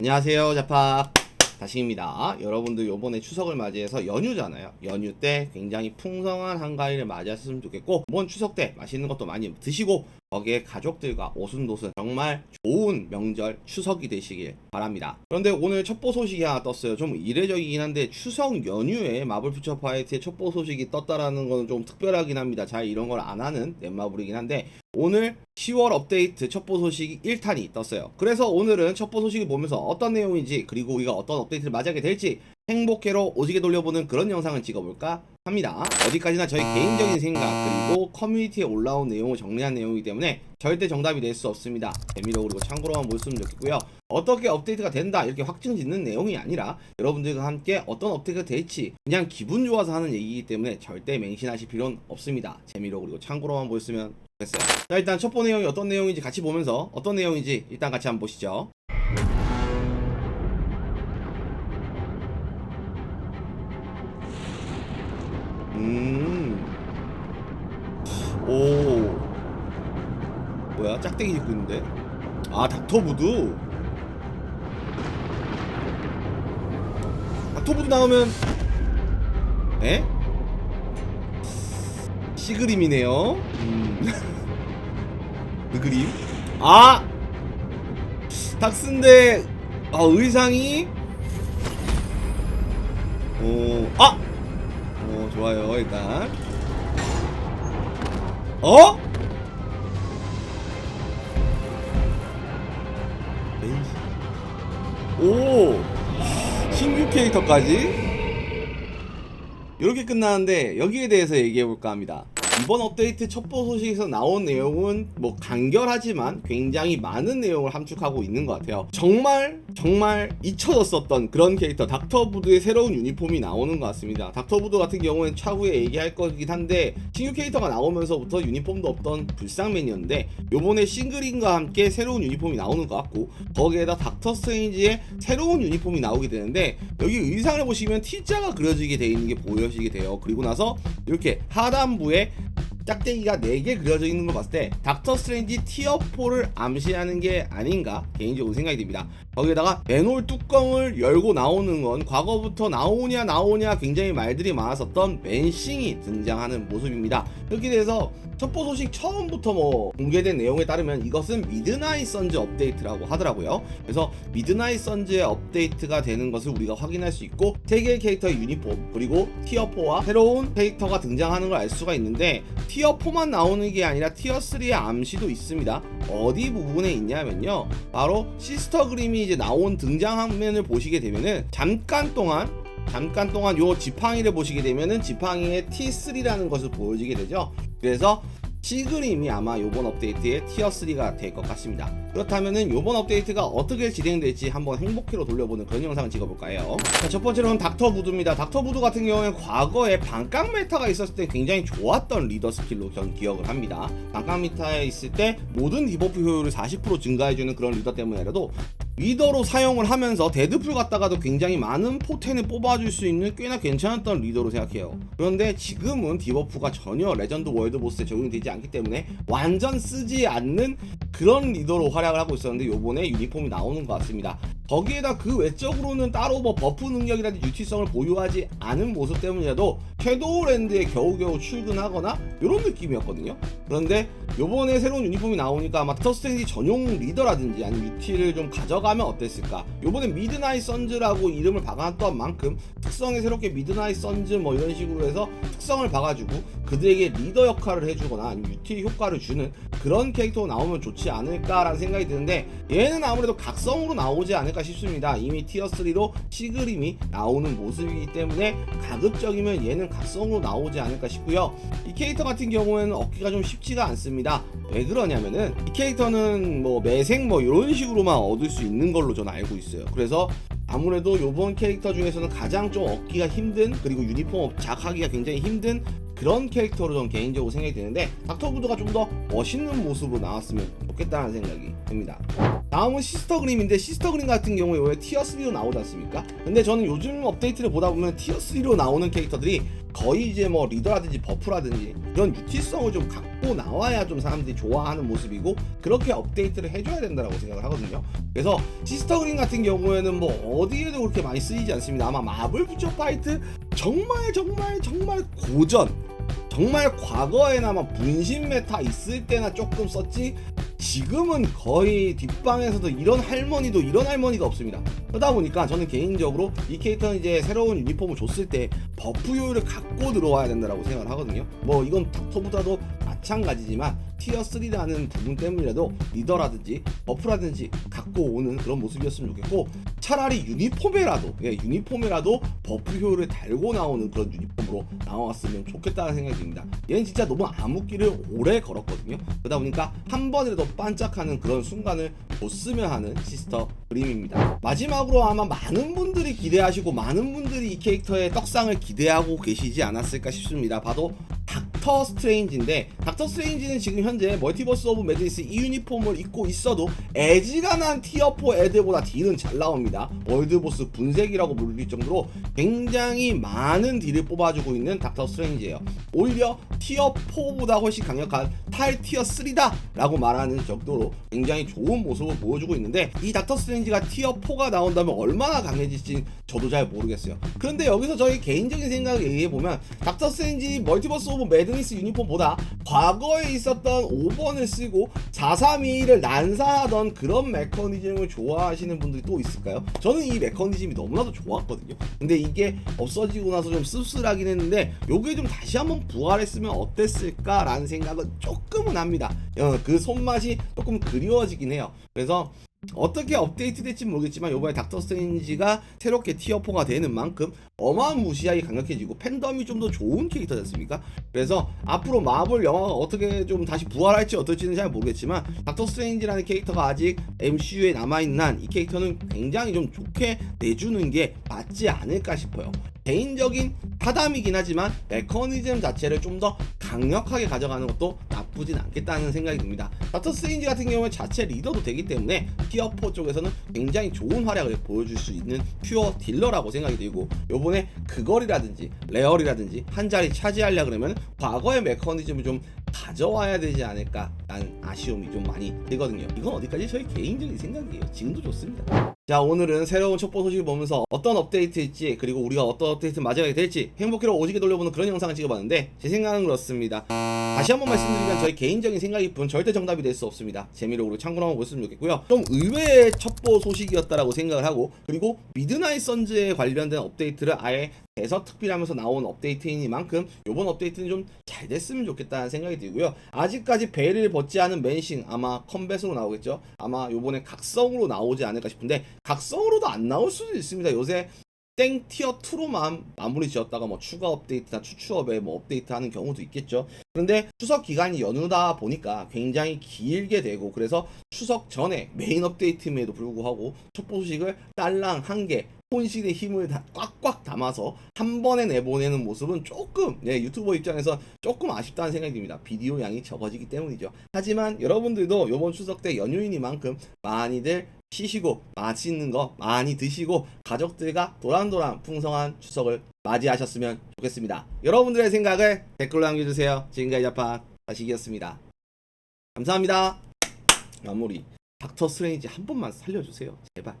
안녕하세요 자팍 다시입니다. 여러분들 요번에 추석을 맞이해서 연휴잖아요. 연휴 때 굉장히 풍성한 한가위를 맞이하셨으면 좋겠고 이번 추석 때 맛있는 것도 많이 드시고 거기에 가족들과 오순도순 정말 좋은 명절 추석이 되시길 바랍니다. 그런데 오늘 첩보 소식이 하나 떴어요. 좀 이례적이긴 한데 추석 연휴에 마블 퓨처 파이트의 첩보 소식이 떴다라는 거는 좀 특별하긴 합니다. 잘 이런 걸 안 하는 넷마블이긴 한데 오늘 10월 업데이트 첩보 소식이 1탄이 떴어요. 그래서 오늘은 첩보 소식을 보면서 어떤 내용인지 그리고 우리가 어떤 업데이트를 맞이하게 될지 행복해로 오지게 돌려보는 그런 영상을 찍어볼까 합니다. 어디까지나 저희 개인적인 생각 그리고 커뮤니티에 올라온 내용을 정리한 내용이기 때문에 절대 정답이 될 수 없습니다. 재미로 그리고 참고로만 보셨으면 좋겠고요. 어떻게 업데이트가 된다 이렇게 확증 짓는 내용이 아니라 여러분들과 함께 어떤 업데이트가 될지 그냥 기분 좋아서 하는 얘기이기 때문에 절대 맹신하실 필요는 없습니다. 재미로 그리고 참고로만 보셨으면 됐어요. 자 일단 첫 번째 내용이 어떤 내용인지 같이 보면서 어떤 내용인지 일단 같이 한번 보시죠. 음. 오. 뭐야? 짝대기 짓고 있는데? 아, 닥터부두. 닥터부두 나오면 에? 시그림이네요. 음. 그 그림? 아! 닥스인데 아, 의상이 어, 아! 어, 좋아요. 일단. 어? 오! 신규 캐릭터까지? 이렇게 끝나는데 여기에 대해서 얘기해 볼까 합니다. 이번 업데이트 첩보 소식에서 나온 내용은 뭐 간결하지만 굉장히 많은 내용을 함축하고 있는 것 같아요. 정말 정말 잊혀졌었던 그런 캐릭터 닥터부드의 새로운 유니폼이 나오는 것 같습니다. 닥터부드 같은 경우는 차후에 얘기할 거긴 한데 신규 캐릭터가 나오면서부터 유니폼도 없던 불쌍맨이었는데 요번에 싱글인과 함께 새로운 유니폼이 나오는 것 같고 거기에다 닥터 스트레인지의 새로운 유니폼이 나오게 되는데 여기 의상을 보시면 T자가 그려지게 돼 있는 게 보여지게 돼요. 그리고 나서 이렇게 하단부에 짝대기가 4개 그려져 있는 걸 봤을 때 닥터 스트레인지 티어 4를 암시하는 게 아닌가 개인적으로 생각이 듭니다. 거기에다가 맨홀 뚜껑을 열고 나오는 건 과거부터 나오냐 나오냐 굉장히 말들이 많았었던 맨싱이 등장하는 모습입니다. 그렇게 돼서 첩보 소식 처음부터 뭐 공개된 내용에 따르면 이것은 미드나잇 선즈 업데이트라고 하더라고요. 그래서 미드나잇 선즈의 업데이트가 되는 것을 우리가 확인할 수 있고 세 개의 캐릭터의 유니폼 그리고 티어 4와 새로운 캐릭터가 등장하는 걸 알 수가 있는데 티어 4만 나오는 게 아니라 티어 3의 암시도 있습니다. 어디 부분에 있냐면요. 바로 시스터 그림이 이제 나온 등장 화면을 보시게 되면은 잠깐 동안 잠깐 동안 요 지팡이를 보시게 되면은 지팡이의 T3라는 것을 보여지게 되죠. 그래서 시그림이 아마 요번 업데이트의 티어 3가 될 것 같습니다. 그렇다면은 요번 업데이트가 어떻게 진행될지 한번 행복히로 돌려보는 그런 영상을 찍어볼까 해요. 자, 첫 번째로는 닥터 부두입니다. 닥터 부두 같은 경우에는 과거에 반깡 메타가 있었을 때 굉장히 좋았던 리더 스킬로 전 기억을 합니다. 반깡 메타에 있을 때 모든 디버프 효율을 40% 증가해주는 그런 리더 때문에라도 리더로 사용을 하면서 데드풀 갔다가도 굉장히 많은 포텐을 뽑아줄 수 있는 꽤나 괜찮았던 리더로 생각해요. 그런데 지금은 디버프가 전혀 레전드 월드 보스에 적용이 되지 않기 때문에 완전 쓰지 않는 그런 리더로 활약을 하고 있었는데 요번에 유니폼이 나오는 것 같습니다. 거기에다 그 외적으로는 따로 뭐 버프 능력이라든지 유티성을 보유하지 않은 모습 때문이라도 섀도우랜드에 겨우겨우 출근하거나 이런 느낌이었거든요. 그런데 요번에 새로운 유니폼이 나오니까 아마 터스테이지 전용 리더라든지 아니면 유티를 좀 가져가면 어땠을까? 요번에 미드나잇 선즈라고 이름을 박아놨던 만큼 특성에 새롭게 미드나잇 선즈 뭐 이런 식으로 해서 특성을 박아주고 그들에게 리더 역할을 해주거나 아니면 유티 효과를 주는 그런 캐릭터가 나오면 좋지 않을까라는 생각이 드는데 얘는 아무래도 각성으로 나오지 않을까 싶습니다. 이미 티어 3로 시그림이 나오는 모습이기 때문에 가급적이면 얘는 각성으로 나오지 않을까 싶고요. 이 캐릭터 같은 경우에는 얻기가 좀 쉽지가 않습니다. 왜 그러냐면은 이 캐릭터는 뭐 매생 뭐 이런 식으로만 얻을 수 있는 걸로 저는 알고 있어요. 그래서 아무래도 요번 캐릭터 중에서는 가장 좀 얻기가 힘든 그리고 유니폼 작하기가 굉장히 힘든 그런 캐릭터로 좀 개인적으로 생각이 드는데 닥터부드가 좀 더 멋있는 모습으로 나왔으면 좋겠다는 생각이 듭니다. 다음은 시스터 그림인데 시스터 그림 같은 경우에 왜 티어 3로 나오지 않습니까? 근데 저는 요즘 업데이트를 보다 보면 티어 3로 나오는 캐릭터들이 거의 이제 뭐 리더라든지 버프라든지 이런 유티성을 좀 갖고 나와야 좀 사람들이 좋아하는 모습이고 그렇게 업데이트를 해줘야 된다고 생각을 하거든요. 그래서 시스터 그림 같은 경우에는 뭐 어디에도 그렇게 많이 쓰이지 않습니다. 아마 마블 퓨처 파이트 정말 정말 정말 고전 정말 과거에나마 분신 메타 있을 때나 조금 썼지 지금은 거의 뒷방에서도 이런 할머니도 이런 할머니가 없습니다. 그러다 보니까 저는 개인적으로 이 캐릭터는 이제 새로운 유니폼을 줬을 때 버프 효율을 갖고 들어와야 된다고 생각을 하거든요. 뭐 이건 닥터보다도 마찬가지지만 티어 3라는 부분 때문이라도 리더라든지 버프라든지 갖고 오는 그런 모습이었으면 좋겠고 차라리 유니폼에라도 예, 유니폼에라도 버프 효율을 달고 나오는 그런 유니폼으로 나왔으면 좋겠다는 생각이 듭니다. 얘는 진짜 너무 암흑기를 오래 걸었거든요. 그러다 보니까 한 번이라도 반짝하는 그런 순간을 줬으면 하는 시스터 그림입니다. 마지막으로 아마 많은 분들이 기대하시고 많은 분들이 이 캐릭터의 떡상을 기대하고 계시지 않았을까 싶습니다. 봐도 닥터 스트레인지인데 닥터 스트레인지는 지금 현재 멀티버스 오브 매드니스 이 유니폼을 입고 있어도 애지간한 티어4 애들보다 딜은 잘 나옵니다. 월드보스 분색이라고 불릴 정도로 굉장히 많은 딜을 뽑아주고 있는 닥터 스트레인지예요. 오히려 티어4보다 훨씬 강력한 탈 티어 3다 라고 말하는 정도로 굉장히 좋은 모습을 보여주고 있는데 이 닥터 스트레인지가 티어4가 나온다면 얼마나 강해질지 저도 잘 모르겠어요. 그런데 여기서 저희 개인적인 생각을 얘기해보면 닥터 스트레인지 멀티버스 오브 매드 니스 유니폼보다 과거에 있었던 5번을 쓰고 432를 난사하던 그런 메커니즘을 좋아하시는 분들이 또 있을까요? 저는 이 메커니즘이 너무나도 좋았거든요. 근데 이게 없어지고 나서 좀 씁쓸하긴 했는데 요게 좀 다시 한번 부활했으면 어땠을까라는 생각은 조금은 합니다. 어, 그 손맛이 조금 그리워지긴 해요. 그래서 어떻게 업데이트 될지 모르겠지만 이번에 닥터 스트레인지가 새롭게 티어4가 되는 만큼 어마무시하게 강력해지고 팬덤이 좀 더 좋은 캐릭터 였습니까? 그래서 앞으로 마블 영화가 어떻게 좀 다시 부활할지 어떨지는 잘 모르겠지만 닥터 스트레인지라는 캐릭터가 아직 MCU에 남아있는 한 이 캐릭터는 굉장히 좀 좋게 내주는 게 맞지 않을까 싶어요 개인적인 파담이긴 하지만 메커니즘 자체를 좀 더 강력하게 가져가는 것도 나쁘진 않겠다는 생각이 듭니다. 닥터 스트레인지 같은 경우는 자체 리더도 되기 때문에 티어4 쪽에서는 굉장히 좋은 활약을 보여줄 수 있는 퓨어 딜러라고 생각이 들고 요번에 그걸이라든지 레얼이라든지 한 자리 차지하려 그러면 과거의 메커니즘을 좀 가져와야 되지 않을까 라는 아쉬움이 좀 많이 들거든요. 이건 어디까지 저희 개인적인 생각이에요. 지금도 좋습니다. 자 오늘은 새로운 첩보 소식을 보면서 어떤 업데이트일지 그리고 우리가 어떤 업데이트 맞이하게 될지 행복회로 오지게 돌려보는 그런 영상을 찍어봤는데 제 생각은 그렇습니다. 다시 한번 말씀드리면 저희 개인적인 생각일 뿐 절대 정답이 될 수 없습니다. 재미로 그리고 참고로 보셨으면 좋겠고요. 좀 의외의 첩보 소식이었다라고 생각을 하고 그리고 미드나잇 선즈에 관련된 업데이트를 아예 대서 특필하면서 나온 업데이트이니만큼 요번 업데이트는 좀 잘 됐으면 좋겠다는 생각이 들고요. 아직까지 베일을 벗지 않은 맨싱 아마 컴뱃으로 나오겠죠. 아마 요번에 각성으로 나오지 않을까 싶은데 각성으로도 안 나올 수도 있습니다. 요새 땡 티어 2로만 마무리 지었다가 뭐 추가 업데이트나 추추업에 뭐 업데이트 하는 경우도 있겠죠. 그런데 추석 기간이 연휴다 보니까 굉장히 길게 되고 그래서 추석 전에 메인 업데이트임에도 불구하고 첩보 소식을 딸랑 한 개 혼신의 힘을 다 꽉꽉 담아서 한 번에 내보내는 모습은 조금 예, 유튜버 입장에서 조금 아쉽다는 생각이 듭니다. 비디오 양이 적어지기 때문이죠. 하지만 여러분들도 이번 추석 때 연휴이니만큼 많이들 쉬시고 맛있는 거 많이 드시고 가족들과 도란도란 풍성한 추석을 맞이하셨으면 좋겠습니다. 여러분들의 생각을 댓글로 남겨주세요. 지금까지 자파 다시기였습니다. 감사합니다. 마무리 닥터 스트레인지 한 번만 살려주세요. 제발.